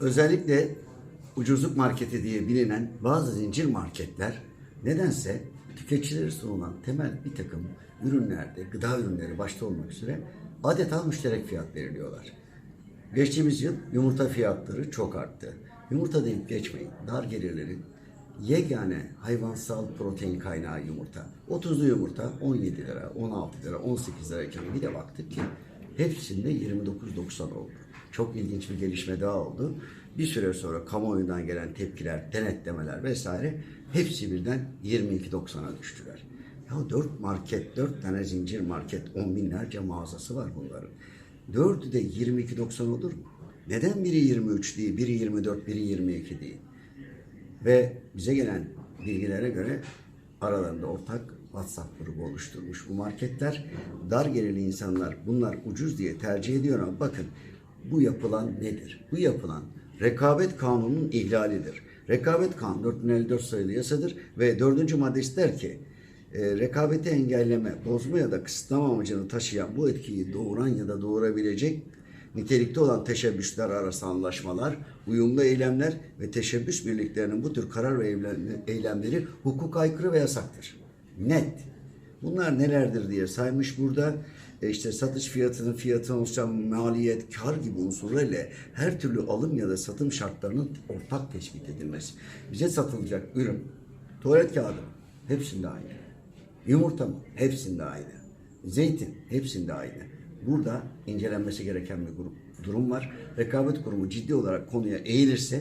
özellikle ucuzluk marketi diye bilinen bazı zincir marketler nedense tüketicilere sunulan temel bir takım ürünlerde, gıda ürünleri başta olmak üzere adeta müşterek fiyat veriliyorlar. Geçtiğimiz yıl yumurta fiyatları çok arttı. Yumurta deyip geçmeyin. Dar gelirlerin yegane hayvansal protein kaynağı yumurta. 30'lu yumurta 17 lira, 16 lira, 18 lirayken bir de baktık ki hepsinde 29.90 oldu. Çok ilginç bir gelişme daha oldu. Bir süre sonra kamuoyundan gelen tepkiler, denetlemeler vesaire hepsi birden 22.90'a düştüler. Ya 4 market, 4 tane zincir market, on binlerce mağazası var bunların. Dördü de 22.90 olur mu? Neden biri 23 değil, biri 24, biri 22 değil? Ve bize gelen bilgilere göre aralarında ortak WhatsApp grubu oluşturmuş bu marketler. Dar gelirli insanlar bunlar ucuz diye tercih ediyor ama bakın bu yapılan nedir? Bu yapılan rekabet kanununun ihlalidir. Rekabet kanunu 4054 sayılı yasadır ve dördüncü maddesi der ki e, rekabeti engelleme, bozma ya da kısıtlama amacını taşıyan bu etkiyi doğuran ya da doğurabilecek nitelikte olan teşebbüsler arası anlaşmalar, uyumlu eylemler ve teşebbüs birliklerinin bu tür karar ve eylem- eylemleri hukuk aykırı ve yasaktır. Net. Bunlar nelerdir diye saymış burada. E işte satış fiyatının fiyatı oluşan maliyet, kar gibi unsurlarla her türlü alım ya da satım şartlarının ortak tespit edilmesi. Bize satılacak ürün, tuvalet kağıdı hepsinde aynı. Yumurta mı? Hepsinde aynı. Zeytin hepsinde aynı. Burada incelenmesi gereken bir grup, durum var. Rekabet kurumu ciddi olarak konuya eğilirse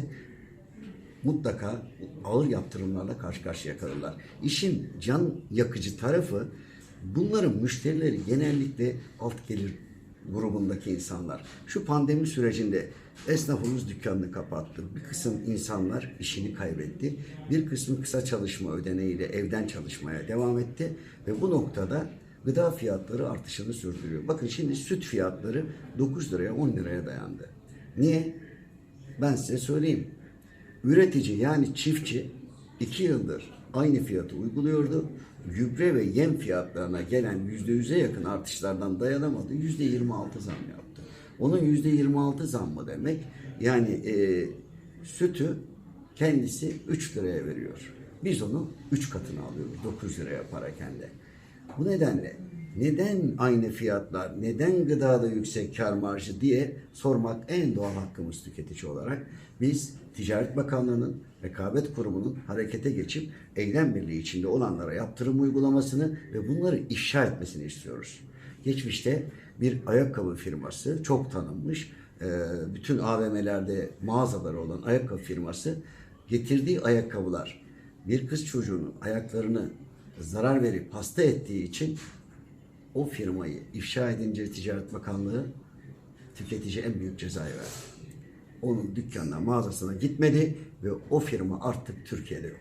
mutlaka ağır yaptırımlarla karşı karşıya kalırlar. İşin can yakıcı tarafı bunların müşterileri genellikle alt gelir grubundaki insanlar. Şu pandemi sürecinde esnafımız dükkanını kapattı. Bir kısım insanlar işini kaybetti. Bir kısmı kısa çalışma ödeneğiyle evden çalışmaya devam etti. Ve bu noktada gıda fiyatları artışını sürdürüyor. Bakın şimdi süt fiyatları 9 liraya 10 liraya dayandı. Niye? Ben size söyleyeyim. Üretici yani çiftçi iki yıldır aynı fiyatı uyguluyordu. Gübre ve yem fiyatlarına gelen yüzde yüze yakın artışlardan dayanamadı. Yüzde yirmi altı zam yaptı. Onun yüzde yirmi altı zam mı demek? Yani e, sütü kendisi 3 liraya veriyor. Biz onu 3 katına alıyoruz 9 liraya parakende. Bu nedenle neden aynı fiyatlar, neden gıdada yüksek kar marjı diye sormak en doğal hakkımız tüketici olarak. Biz Ticaret Bakanlığı'nın, Rekabet Kurumu'nun harekete geçip eylem birliği içinde olanlara yaptırım uygulamasını ve bunları ifşa etmesini istiyoruz. Geçmişte bir ayakkabı firması çok tanınmış, e, bütün AVM'lerde mağazaları olan ayakkabı firması getirdiği ayakkabılar bir kız çocuğunun ayaklarını zarar verip hasta ettiği için o firmayı ifşa edince Ticaret Bakanlığı tüketici en büyük cezayı verdi. Onun dükkanına, mağazasına gitmedi ve o firma artık Türkiye'de yok.